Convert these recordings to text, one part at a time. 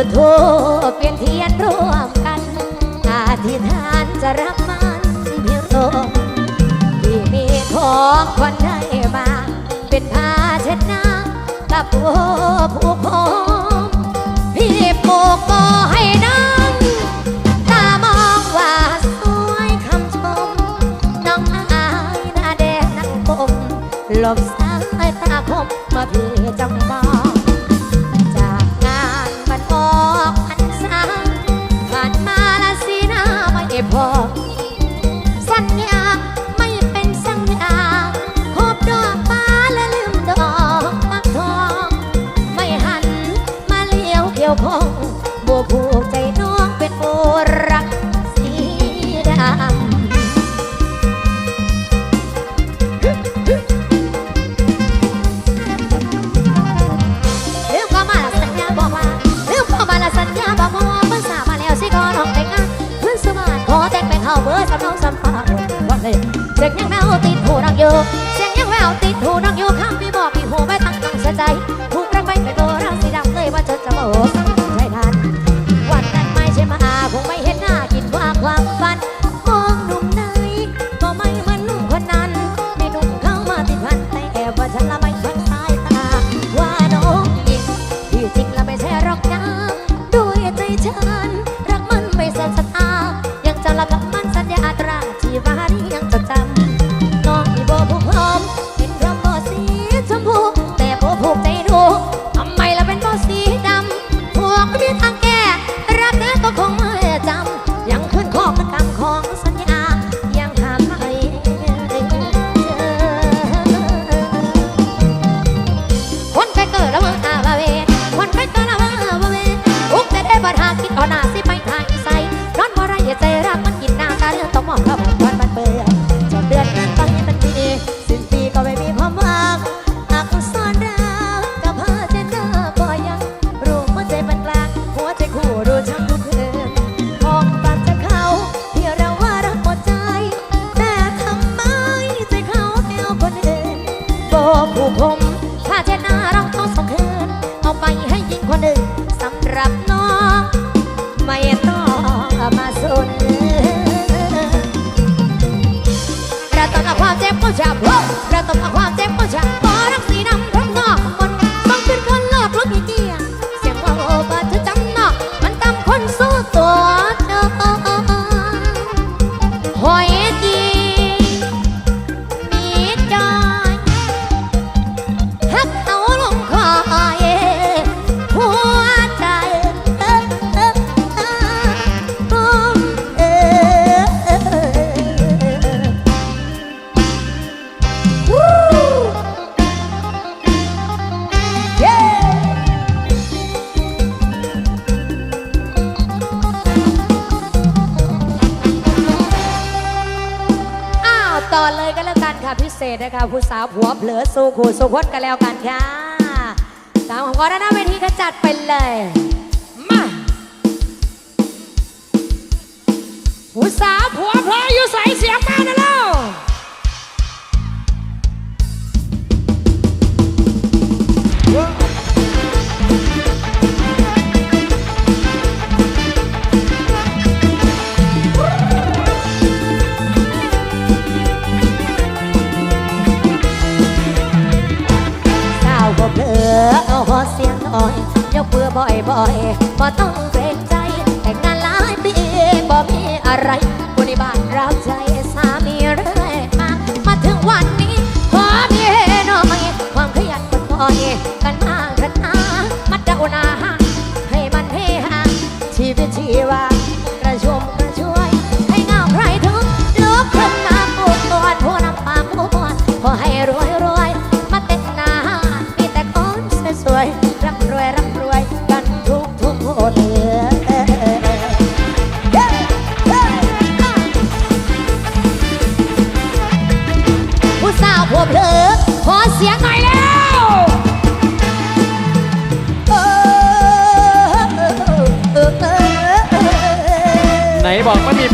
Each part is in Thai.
จุดทูปเปลี่ยนเทียนร่วมกันอาธิษฐานจะรับมันเพียงลมที่มีทองคนได้มา เป็นผ้าเช็ดน้ำกับโอผู้พมพี่ปลูกโมให้น้องตามองว่าสวยคำชม น้องอายหน้าแดงนั่งปมหลบสายตาคมมาพี่จังมอง 话。 นะคะผู้สาวผัวเผลอสู้ขู่สู้พดกันแล้วกันค่ะสามของก็ด้านหน้าเวทีก็จัดไปเลยมาผู้สาวผัวเผลออยู่ใส่เสียงมาแล้ว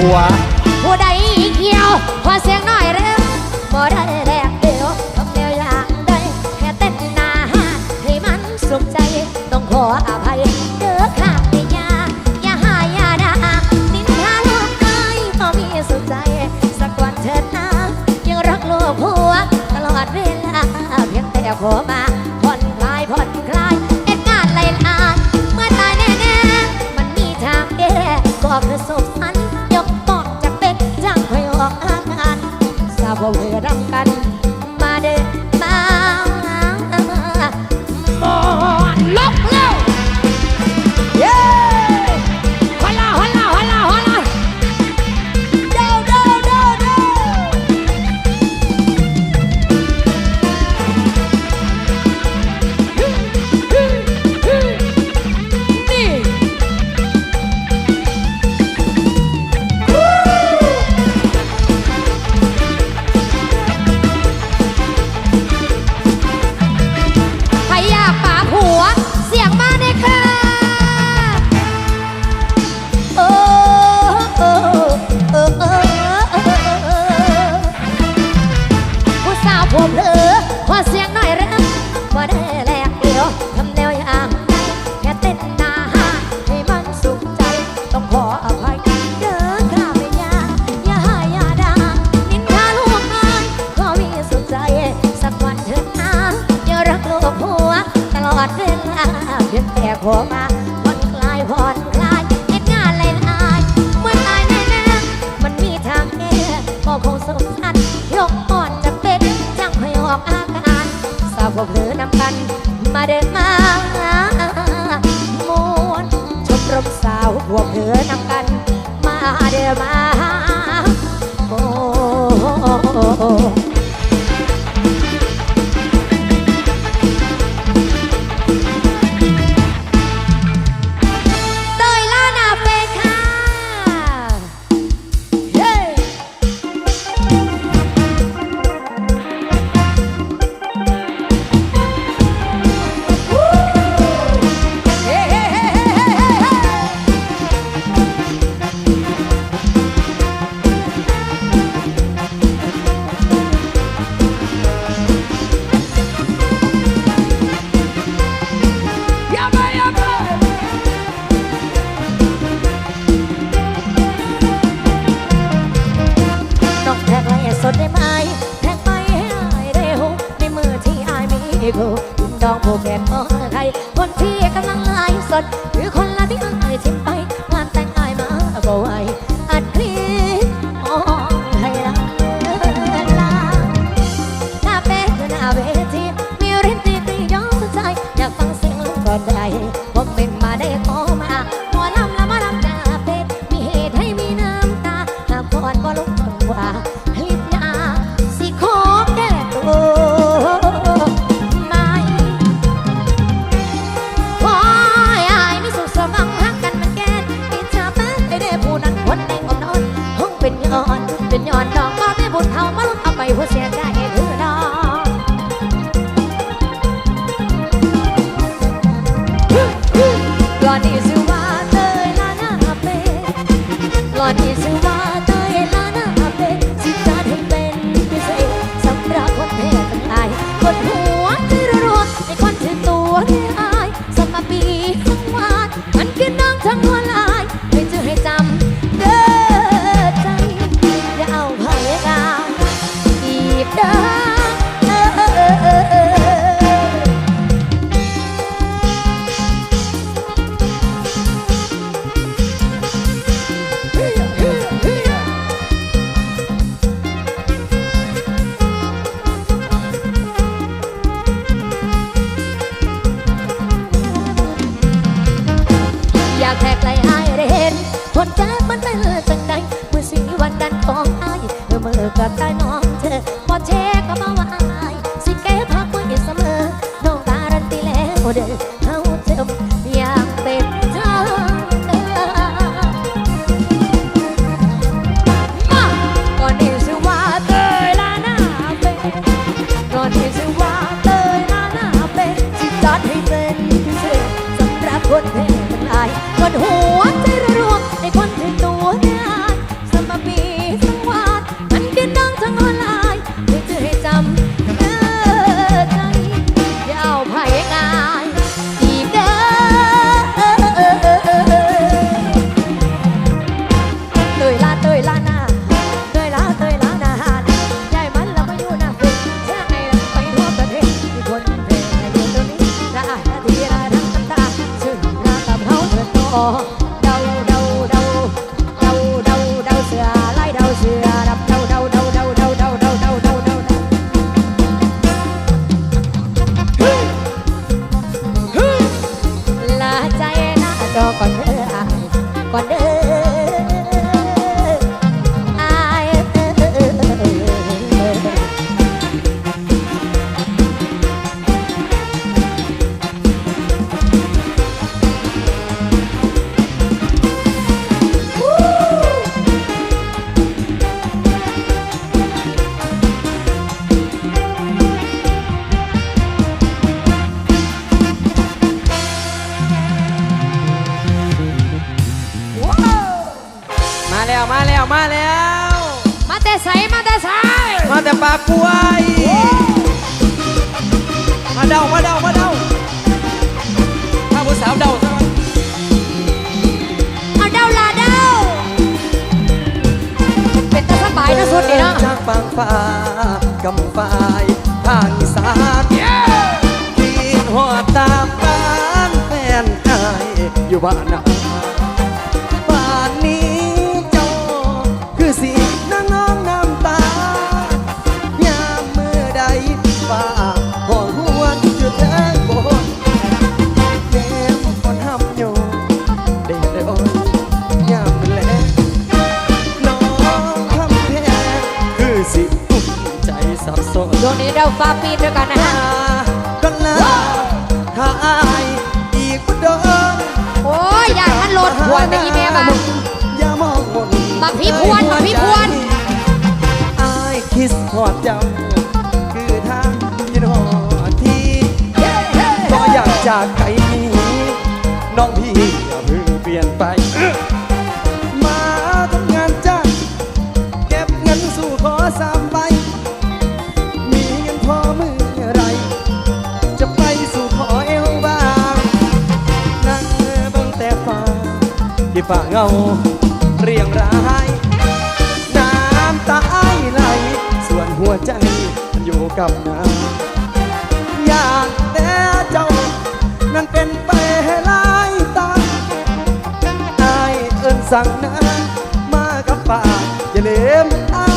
หัว ผู้ใดเกี่ยว ขอเสียงหน่อยเร็วบ่ได้แรกเดียวทำเดียวอย่างได้แค่เต้นหน้าหาให้มันสุขใจ ต้องขออภัยเด้อค่ะไม่ยาอย่าหาอย่าด่านินทาลูกเอ้ยบ่มีสุขใจ สักวันเถิดนะยังรักลูกผัว ตลอดเวลาเพียงแต่ขอมา หัวมาผ่อนคลายผ่อนคลายเอ็นงานไล่ไล่เมื่อตายแน่ๆมันมีทางแก้ก็คงสมสารยกอ่อนจะเป็นจังคอยออกอาการสาวก็เผลอนำกันมาเดินมามวนชมรมสาวพวกเธอนำกัน มาเดินมา โคดินดองผู้แกเมือไทยคนที่กำลังไลฟ์สดหรือคน มาแล้วมาแล้ว มาแต่ใสมาแต่ใสมาแต่ปากกล้วย มาเดามาเดามาเดาถ้าผู้สาวเดาซะมันเอาเดาลาเดาเป็นตาสบายนะสุดนี่เนาะจากฝั่งฟ้ากำฝ่ายทางอีสานที่หอดตามบ้านแฟนไอายอยู่บ้านนา เราฟ้าปีนด้วยกันนะฮะกันลาถ้าอายอีกบ่เดินโอ้ยอยากมันโหลดหัวแต่อีเมลมาอย่ามองมนบักพี่พวนบักพี่พวนอายคิดหอดเจ้าคือทางยินหอดที่ก็อยากจากไกลนี้น้องพี่ ฝ่าเงา เรียงราย น้ำตาไอไหล ส่วนหัวใจอยู่กับน้ำอยากแต่เจ้า นั้นเป็นไปห้หลายตาอายเอิ้นสั่งนะมากับป่าอย่าลืมอาย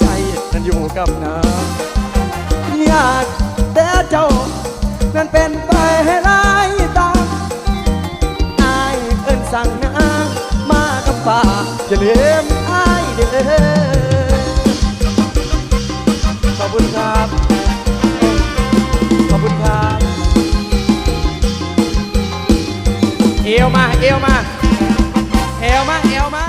ใจนั้นอยู่กับน้ำอยากแต่เจ้า นั้นเป็นไปให้หลายตาอายเอิ้นสั่งนางมากับป่าอย่าลืมอายเด้อขอบคุณครับขอบคุณครับเอวมาเอวมาเอวมาเอวมา